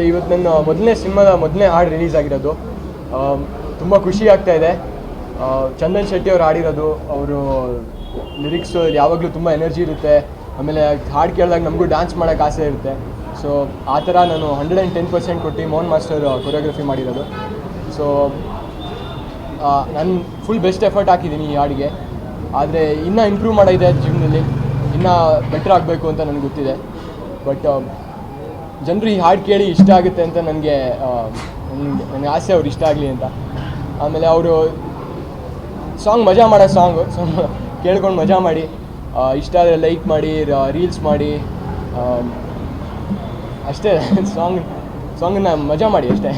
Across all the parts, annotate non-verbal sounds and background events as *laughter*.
ಅದೇ ಇವತ್ತು ನನ್ನ ಮೊದಲನೇ ಸಿನಿಮಾದ ಮೊದಲನೇ ಹಾಡು ರಿಲೀಸ್ ಆಗಿರೋದು. ತುಂಬ ಖುಷಿ ಆಗ್ತಾ ಇದೆ. ಚಂದನ್ ಶೆಟ್ಟಿ ಅವ್ರು ಹಾಡಿರೋದು, ಅವರು ಲಿರಿಕ್ಸ್ ಯಾವಾಗಲೂ ತುಂಬ ಎನರ್ಜಿ ಇರುತ್ತೆ. ಆಮೇಲೆ ಹಾಡು ಕೇಳಿದಾಗ ನಮಗೂ ಡ್ಯಾನ್ಸ್ ಮಾಡೋಕ್ಕೆ ಆಸೆ ಇರುತ್ತೆ. ಸೊ ಆ ಥರ ನಾನು ಹಂಡ್ರೆಡ್ ಆ್ಯಂಡ್ ಟೆನ್ ಪರ್ಸೆಂಟ್ ಕೊಟ್ಟು ಮೋಹನ್ ಮಾಸ್ಟರ್ ಕೊರಿಯೋಗ್ರಫಿ ಮಾಡಿರೋದು. ಸೊ ನಾನು ಫುಲ್ ಬೆಸ್ಟ್ ಎಫರ್ಟ್ ಹಾಕಿದ್ದೀನಿ ಈ ಹಾಡಿಗೆ. ಆದರೆ ಇನ್ನೂ ಇಂಪ್ರೂವ್ ಮಾಡಿದೆ ಜೀವನದಲ್ಲಿ. ಇನ್ನೂ ಬೆಟ್ರ್ ಆಗಬೇಕು ಅಂತ ನನಗೆ ಗೊತ್ತಿದೆ. ಬಟ್ ಜನರು ಈ ಹಾಡು ಕೇಳಿ ಇಷ್ಟ ಆಗುತ್ತೆ ಅಂತ ನನಗೆ ನನಗೆ ಆಸೆ ಅವ್ರು ಇಷ್ಟ ಆಗಲಿ ಅಂತ. ಆಮೇಲೆ ಅವರು ಸಾಂಗ್ ಮಜಾ ಮಾಡೋ ಸಾಂಗು ಕೇಳ್ಕೊಂಡು ಮಜಾ ಮಾಡಿ ಇಷ್ಟ ಆದರೆ ಲೈಕ್ ಮಾಡಿ ರೀಲ್ಸ್ ಮಾಡಿ ಅಷ್ಟೇ ಸಾಂಗ್ ಸಾಂಗನ್ನ ಮಜಾ ಮಾಡಿ ಅಷ್ಟೇ.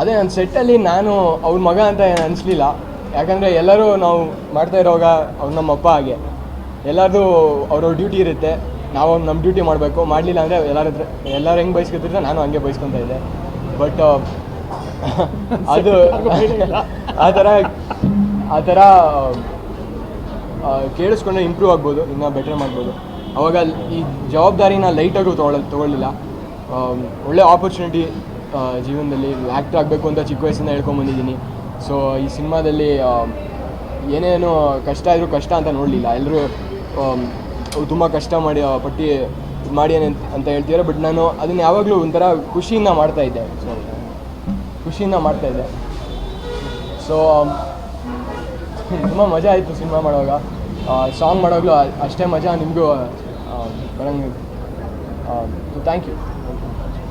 ಅದೇ ನನ್ನ ಸೆಟ್ಟಲ್ಲಿ ನಾನು ಅವ್ರ ಮಗ ಅಂತ ಏನು ಅನಿಸ್ಲಿಲ್ಲ. ಯಾಕಂದರೆ ಎಲ್ಲರೂ ನಾವು ಮಾಡ್ತಾ ಇರೋವಾಗ ಅವ್ರು ನಮ್ಮ ಅಪ್ಪ ಹಾಗೆ. ಎಲ್ಲರದು ಅವ್ರವ್ರ ಡ್ಯೂಟಿ ಇರುತ್ತೆ. ನಾವು ನಮ್ಮ ಡ್ಯೂಟಿ ಮಾಡಬೇಕು. ಮಾಡಲಿಲ್ಲ ಅಂದರೆ ಎಲ್ಲರ ಹತ್ರ ಎಲ್ಲರೂ ಹೆಂಗೆ ಬಯಸ್ಕೊತಿದ್ರೆ ನಾನು ಹಂಗೆ ಬಯಸ್ಕೊತಾ ಇದ್ದೆ. ಬಟ್ *laughs* ಅದು *laughs* ಆ ಥರ ಆ ಥರ ಕೇಳಿಸ್ಕೊಂಡ್ರೆ ಇಂಪ್ರೂವ್ ಆಗ್ಬೋದು. ಇನ್ನೂ ಬೆಟರ್ ಮಾಡ್ಬೋದು. ಅವಾಗ ಈ ಜವಾಬ್ದಾರಿನ ಲೈಟಾಗೂ ತೊಗೊಳ ತೊಗೊಳ್ಳಿಲ್ಲ ಆಮ್, ಒಳ್ಳೆ ಆಪರ್ಚುನಿಟಿ ಜೀವನದಲ್ಲಿ. ಆ್ಯಕ್ಟ್ ಆಗಬೇಕು ಅಂತ ಚಿಕ್ಕ ವಯಸ್ಸಿಂದ ಹೇಳ್ಕೊಂಬಂದಿದ್ದೀನಿ ಸೊ ಈ ಸಿನಿಮಾದಲ್ಲಿ ಆಮ್, ಏನೇನು ಕಷ್ಟ ಇದ್ರೂ ಕಷ್ಟ ಅಂತ ನೋಡಲಿಲ್ಲ. ಎಲ್ಲರೂ ತುಂಬ ಕಷ್ಟ ಮಾಡಿ ಪಟ್ಟಿ ಮಾಡಿ ಅಂತ ಹೇಳ್ತಿದ್ದಾರೆ ಬಟ್ ನಾನು ಅದನ್ನು ಯಾವಾಗಲೂ ಒಂಥರ ಖುಷಿಯಿಂದ ಮಾಡ್ತಾ ಇದ್ದೆ. ಸೊ ಖುಷಿಯಿಂದ ಮಾಡ್ತಾ ಇದ್ದೆ. ಸೊ ತುಂಬ ಮಜಾ ಆಯಿತು ಸಿನಿಮಾ ಮಾಡುವಾಗ. ಸಾಂಗ್ ಮಾಡೋವಾಗಲೂ ಅಷ್ಟೇ ಮಜಾ ನಿಮಗೂ ಬರಂಗ ಥ್ಯಾಂಕ್ ಯು